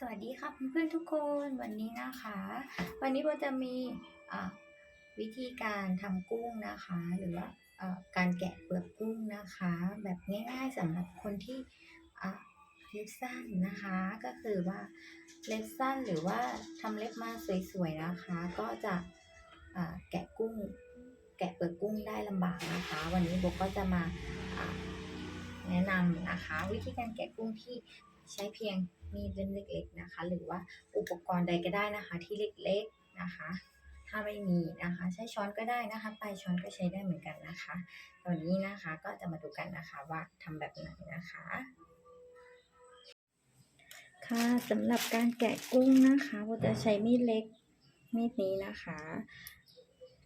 สวัสดีค่ะเพื่อนทุกคนวันนี้นะคะ วันนี้โบจะมีะวิธีการทำกุ้งนะคะ หรือว่าการแกะเปลือกกุ้งนะคะ แบบง่ายๆสำหรับคนที่เล็บสั้นนะคะ ก็คือว่าเล็บสั้นหรือว่าทำเล็บมาสวยๆนะคะ ก็จะะแกะกุ้ง แกะเปลือกกุ้งได้ลำบากนะคะ วันนี้โบก็จะมาะแนะนำนะคะ วิธีการแกะกุ้งที่ ใช้เพียงมีดเล่มเล็กๆนะคะ หรือว่าอุปกรณ์ใดก็ได้นะคะ ที่เล็กๆนะคะ ถ้าไม่มีนะคะ ใช้ช้อนก็ได้นะคะปลายช้อนก็ใช้ได้เหมือนกันนะคะตอนนี้นะคะก็จะมาดูกันนะคะว่าทำแบบไหนนะคะ ค่ะสำหรับการแกะกุ้งนะคะโบจะใช้มีดเล็กมีดนี้นะคะ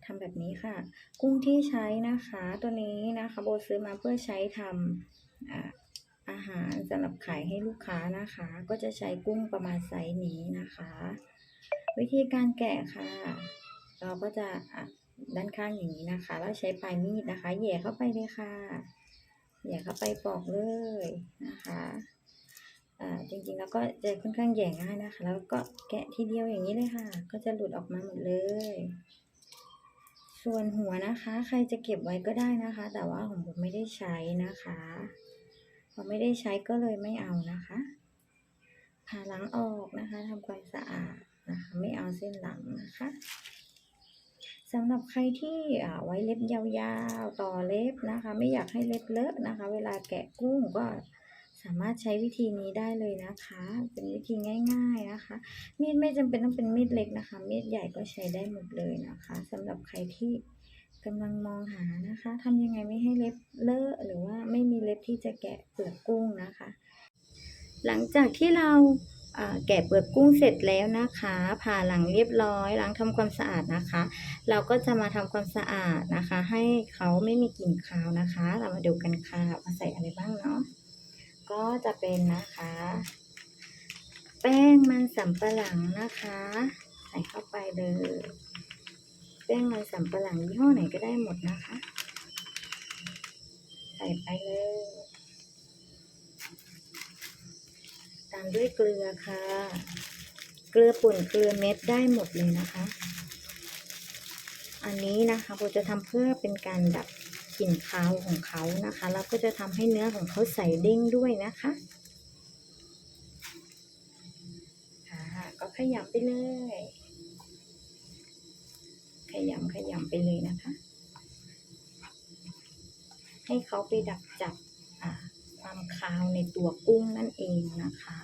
ทำแบบนี้ค่ะ กุ้งที่ใช้นะคะ ตัวนี้นะคะโบซื้อมาเพื่อใช้ทำ อาหารสำหรับขายให้ลูกค้านะคะ ก็จะใช้กุ้งประมาณไซส์นี้นะคะ วิธีการแกะค่ะ เราก็จะด้านข้างอย่างนี้นะคะ แล้วใช้ปลายมีดนะคะแย่เข้าไปเลยค่ะแย่เข้าไปปอกเลยนะคะอ่าจริงๆแล้วก็จะค่อนข้างแย่ง่ายนะคะ แล้วก็แกะทีเดียวอย่างนี้เลยค่ะ ก็จะหลุดออกมาหมดเลย ส่วนหัวนะคะ ใครจะเก็บไว้ก็ได้นะคะ แต่ว่าของผมไม่ได้ใช้นะคะ พอไม่ได้ใช้ก็เลยไม่เอานะคะผ่าหลังออกนะคะทำความสะอาดนะคะไม่เอาเส้นหลังนะคะสำหรับใครที่อ่าไว้เล็บยาวๆต่อเล็บนะคะ ไม่อยากให้เล็บเลอะนะคะ เวลาแกะกุ้งก็สามารถใช้วิธีนี้ได้เลยนะคะ เป็นวิธีง่ายๆนะคะ มีดไม่จำเป็นต้องเป็นมีดเล็กนะคะ มีดใหญ่ก็ใช้ได้หมดเลยนะคะสำหรับใครที่ กำลังมองหานะคะทำยังไงไม่ให้เล็บเลอะหรือว่าไม่มีเล็บที่จะแกะเปลือกกุ้งนะคะ หลังจากที่เราแกะเปลือกกุ้งเสร็จแล้วนะคะ ผ่าหลังเรียบร้อยล้างทำความสะอาดนะคะ เราก็จะมาทำความสะอาดนะคะ ให้เขาไม่มีกลิ่นคาวนะคะ เรามาดูกันค่ะว่าใส่อะไรบ้างเนาะก็จะเป็นนะคะ แป้งมันสำปะหลังนะคะ ใส่เข้าไปเลย แป้งมันสำปะหลังยี่ห้อไหนก็ได้หมดนะคะ ใส่ไปเลย ตามด้วยเกลือค่ะ เกลือป่นเกลือเม็ดได้หมดเลยนะคะ อันนี้นะคะโบจะทำเพื่อเป็นการดับกลิ่นคาวของเขานะคะ แล้วก็จะทำให้เนื้อของเขาใสเด้งด้วยนะคะค่ะก็ขยำไปเลย ขยำขยำไปเลยนะคะ ให้เขาไปดับจับความคาวในตัวกุ้งนั่นเองนะคะ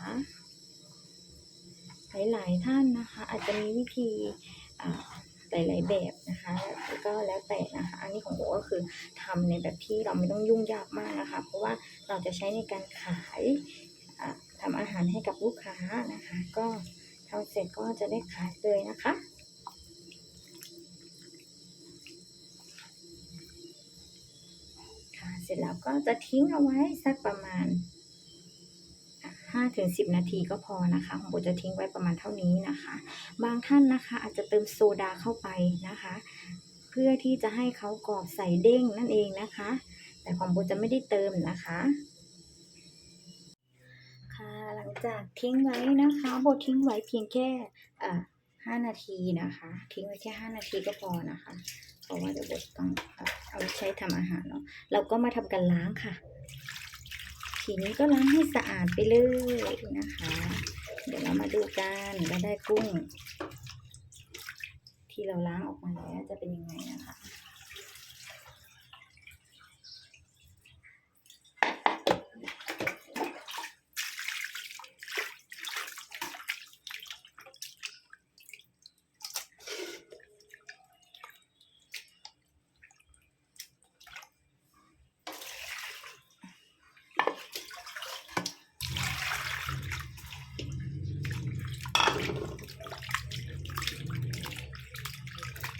หลายๆท่านนะคะ อาจจะมีวิธีอ่าหลายๆแบบนะคะแล้วก็แล้วแต่นะคะ อันนี้ของโบก็คือทำในแบบที่เราไม่ต้องยุ่งยากมากนะคะ เพราะว่าเราจะใช้ในการขายอ่าทำอาหารให้กับลูกค้านะคะ ก็ทำเสร็จก็จะได้ขายเลยนะคะ ค่ะเสร็จแล้วก็จะทิ้งเอาไว้สักประมาณห้าถึงสิบนาทีก็พอนะคะของโบจะทิ้งไว้ประมาณเท่านี้นะคะ บางท่านนะคะอาจจะเติมโซดาเข้าไปนะคะ เพื่อที่จะให้เขากรอบใสเด้งนั่นเองนะคะ แต่ของโบจะไม่ได้เติมนะคะค่ะหลังจากทิ้งไว้นะคะโบทิ้งไว้เพียงแค่อ่า ห้านาทีนะคะ ทิ้งไว้แค่ห้านาทีก็พอนะคะ เพราะว่าเดี๋ยวโบดต้องเอาใช้ทำอาหารเนาะเราก็มาทำกันล้างค่ะ ทีนี้ก็ล้างให้สะอาดไปเลยนะคะ เดี๋ยวเรามาดูกันว่าได้กุ้ง ที่เราล้างออกมาแล้วจะเป็นยังไงนะคะ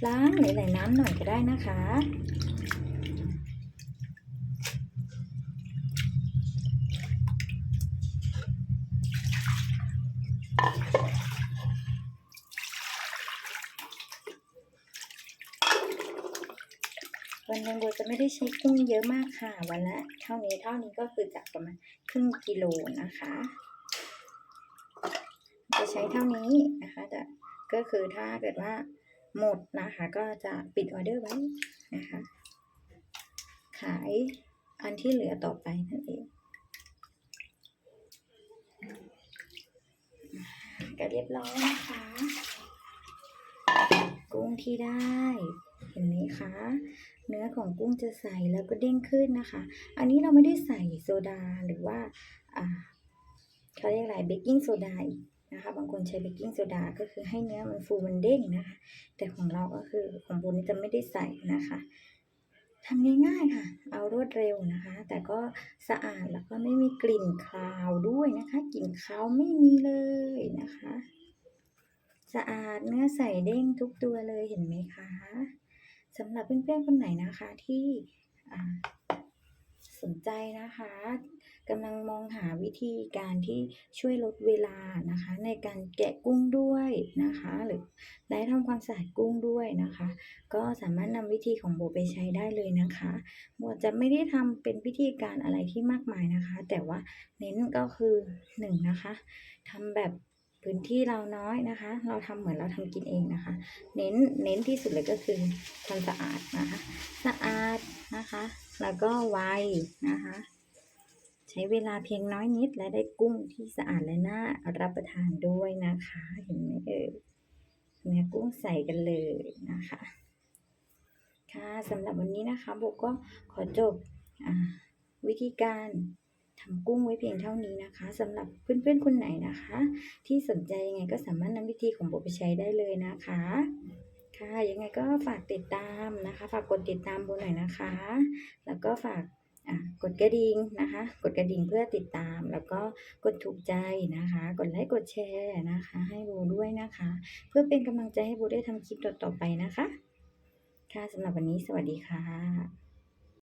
ล้างหลายๆน้ำหน่อยก็ได้นะคะ วันนึงโบจะไม่ได้ใช้กุ้งเยอะมากค่ะ วันละเท่านี้เท่านี้ก็คือจากประมาณครึ่งกิโลนะคะ จะใช้เท่านี้นะคะแต่ก็คือถ้าเกิดว่า หมดนะคะ ก็จะปิดออเดอร์ไว้นะคะ ขายอันที่เหลือต่อไปนั่นเองก็เรียบร้อยนะคะ กุ้งที่ได้ เห็นไหมคะ เนื้อของกุ้งจะใสแล้วก็เด้งขึ้นนะคะ อันนี้เราไม่ได้ใส่โซดาหรือว่าอ่าเขาเรียกอะไรเบกกิ้งโซดาอีก นะคะบางคนใช้เบกกิ้งโซดาก็คือให้เนื้อมันฟูมันเด้งนะคะ แต่ของเราก็คือของบุญนี่จะไม่ได้ใส่นะคะทำง่ายๆค่ะ เอารวดเร็วนะคะ แต่ก็สะอาดแล้วก็ไม่มีกลิ่นคาว ด้วยนะคะ กลิ่นคาวไม่มีเลยนะคะ สะอาดเนื้อใสเด้งทุกตัวเลยเห็นไหมคะสำหรับเพื่อนๆคนไหนนะคะที่อ่า สนใจนะคะกำลังมองหาวิธีการที่ช่วยลดเวลานะคะ ในการแกะกุ้งด้วยนะคะ หรือได้ทำความสะอาดกุ้งด้วยนะคะ ก็สามารถนำวิธีของโบไปใช้ได้เลยนะคะโบจะไม่ได้ทำเป็นวิธีการอะไรที่มากมายนะคะ แต่ว่าเน้นก็คือหนึ่งนะคะทำแบบ พื้นที่เราน้อยนะคะ เราทำเหมือนเราทำกินเองนะคะ เน้นเน้นที่สุดเลยก็คือความสะอาดนะคะ สะอาดนะคะ แล้วก็ไวนะคะ ใช้เวลาเพียงน้อยนิดและได้กุ้งที่สะอาดและน่ารับประทานด้วยนะคะ เห็นไหมเอ่ยเนื้อกุ้งใส่กันเลยนะคะ ค่ะสำหรับวันนี้นะคะโบก็ขอจบอวิธีการำกุ้งไว้เพียงเท่านี้นะคะสำหรับเพื่อนๆคนไหนนะคะ ที่สนใจยังไงก็สามารถนำวิธีของโบไปใช้ได้เลยนะคะ ค่ะยังไงก็ฝากติดตามนะคะ ฝากกดติดตามโบหน่อยนะคะ แล้วก็ฝากกดกระดิ่งนะคะ กดกระดิ่งเพื่อติดตาม แล้วก็กดถูกใจนะคะ กดไลค์กดแชร์นะคะ ให้โบด้วยนะคะ เพื่อเป็นกำลังใจให้โบได้ทำคลิปต่อๆไปนะคะ ค่ะสำหรับวันนี้สวัสดีค่ะ